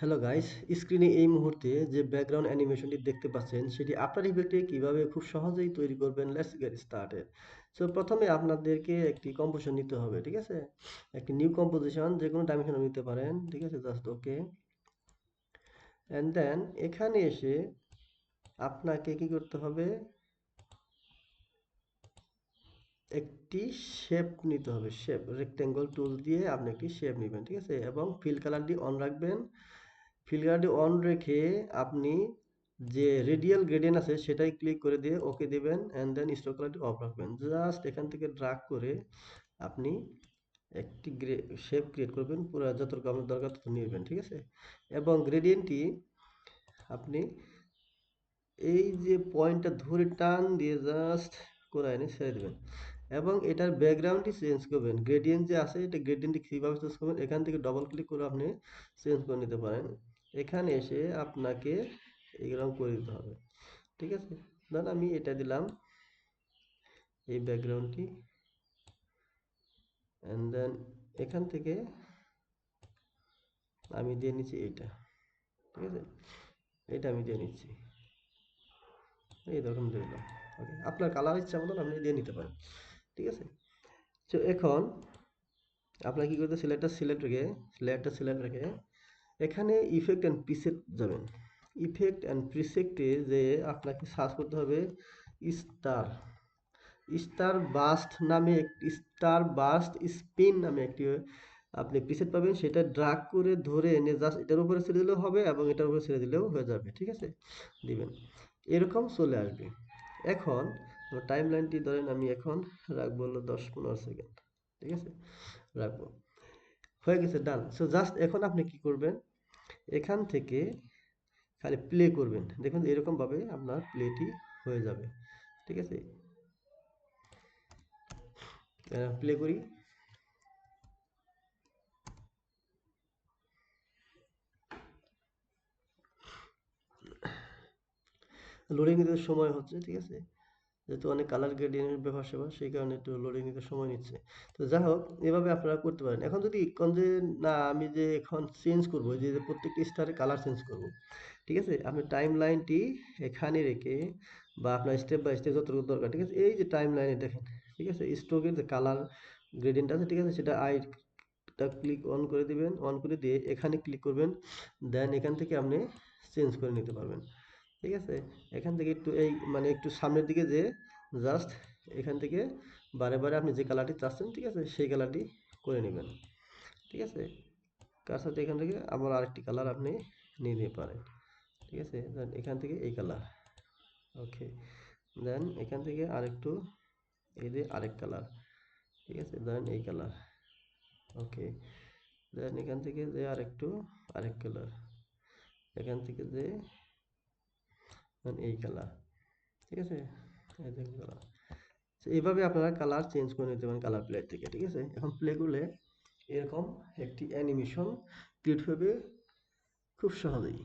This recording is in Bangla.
হ্যালো গাইস স্ক্রিনে এই মুহূর্তে যে ব্যাকগ্রাউন্ড অ্যানিমেশনটি দেখতে পাচ্ছেন, সেটি আফটার ইফেক্টে কীভাবে খুব সহজেই তৈরি করবেন? লেটস গেট স্টার্টেড সো প্রথমে আপনাদেরকে একটি কম্পোজিশন নিতে হবে, ঠিক আছে? একটি নিউ কম্পোজিশন যে কোনো ডাইমেনশন নিতে পারেন, ঠিক আছে? জাস্ট ওকে অ্যান্ড দেন এখানে এসে আপনাকে কি করতে হবে? একটি শেপ নিতে হবে শেপ রেক্টেঙ্গল টুল দিয়ে আপনি একটি শেপ নেবেন, ঠিক আছে? এবং ফিল কালারটি অন রাখবেন। ফিল কালারটি অন রেখে আপনি যে রেডিয়াল গ্রেডিয়েন্ট আছে সেটাই ক্লিক করে দিয়ে ওকে দিবেন অ্যান্ড দেন স্টক কালারটি অফ রাখবেন। জাস্ট এখান থেকে ড্রাগ করে আপনি একটি গ্রে শেপ ক্রিয়েট করবেন, পুরো যতটুকু আপনার দরকার তত নেবেন, ঠিক আছে? এবং গ্রেডিয়েন্টটি আপনি এই যে পয়েন্টটা ধরে টান দিয়ে জাস্ট করে এনে ছেড়ে দেবেন। এবং এটার ব্যাকগ্রাউন্ডটি চেঞ্জ করবেন। গ্রেডিয়েন্ট যে আছে, এটা গ্রেডিয়েন্টটি কীভাবে চেঞ্জ করবেন, এখান থেকে ডবল ক্লিক করে আপনি চেঞ্জ করে নিতে পারেন। এখানে এসে আপনাকে এইরকম করে দিতে হবে। ঠিক আছে? ধরুন আমি এটা দিলাম, এই ব্যাকগ্রাউন্ডটি অ্যান্ড দেন এখান থেকে আমি দিয়ে নিচ্ছি এইটা। ঠিক আছে? এইটা আমি দিয়ে নিচ্ছি। এই রকম দিয়ে দিলাম। ওকে আপনার কালার ইচ্ছা মতন আপনি দিয়ে নিতে পারেন। ঠিক আছে? তো এখন আপনার কি করতে সিলেক্টটা সিলেক্ট রেখে লেয়ারটা সিলেক্ট রেখে এখানে ইফেক্ট অ্যান্ড প্রিসেট যাবেন। ইফেক্ট অ্যান্ড প্রিসেক্টে যে আপনাকে সার্চ করতে হবে স্টার স্টার বাস্ট নামে স্টার বাস্ট স্পিন নামে একটি, আপনি প্রিসেট পাবেন। সেটা ড্রাগ করে ধরে এনে জাস্ট এটার উপরে ছেড়ে দিলেও হবে এবং এটার উপরে ছেড়ে দিলেও হয়ে যাবে, ঠিক আছে? দিবেন। এরকম চলে আসবে। এখন টাইম লাইনটি ধরেন আমি এখন রাখব হলো দশ পনেরো সেকেন্ড ঠিক আছে? রাখব। হয়ে গেছে ডান সো জাস্ট এখন আপনি কি করবেন? এখান থেকে খালি প্লে করবেন। দেখুন, এরকমভাবে আপনার প্লেটি হয়ে যাবে। ঠিক আছে? প্লে করি। লোডিং সময় হচ্ছে, ঠিক আছে? যেহেতু অনেক কালার গ্রেডিয়েন্টের ব্যবহার সেবা সেই কারণে একটু লোডিং নিতে সময় নিচ্ছে। তো যাই হোক, এভাবে আপনারা করতে পারেন। এখন যদি কোন যে, না, আমি যে এখন চেঞ্জ করব যে প্রত্যেকটি স্টারে কালার চেঞ্জ করব, ঠিক আছে? আপনি টাইম লাইনটি এখানে রেখে বা আপনার স্টেপ বাই স্টেপ যতটুকু দরকার, ঠিক আছে? এই যে টাইম লাইনে দেখেন, ঠিক আছে? স্ট্রোকের যে কালার গ্রেডিয়েন্ট আছে, ঠিক আছে? সেটা আইটা ক্লিক অন করে দিবেন অন করে দিয়ে এখানে ক্লিক করবেন দেন এখান থেকে আপনি চেঞ্জ করে নিতে পারবেন। ঠিক আছে? এখান থেকে একটু এই মানে একটু সামনের দিকে যে জাস্ট এখান থেকে বারে বারে আপনি যে কালারটি চাচ্ছেন, ঠিক আছে? সেই কালারটি করে নেবেন। ঠিক আছে? তার সাথে এখান থেকে আবার আরেকটি কালার আপনি নিয়ে নিতে পারেন। ঠিক আছে? দেন এখান থেকে এই কালার ওকে দেন এখান থেকে আরেকটু এই যে আরেক কালার ঠিক আছে? দেন এই কালার ওকে দেন এখান থেকে যে আরেকটু আরেক কালার এখান থেকে যে এই কালার ঠিক আছে? এই দেখুন কালার এইভাবে আপনারা কালার চেঞ্জ করে নিতে পারেন কালার প্লেয়ার থেকে, ঠিক আছে? এখন প্লে করলে এরকম একটি অ্যানিমেশন ক্রিয়েট হবে খুব সহজেই।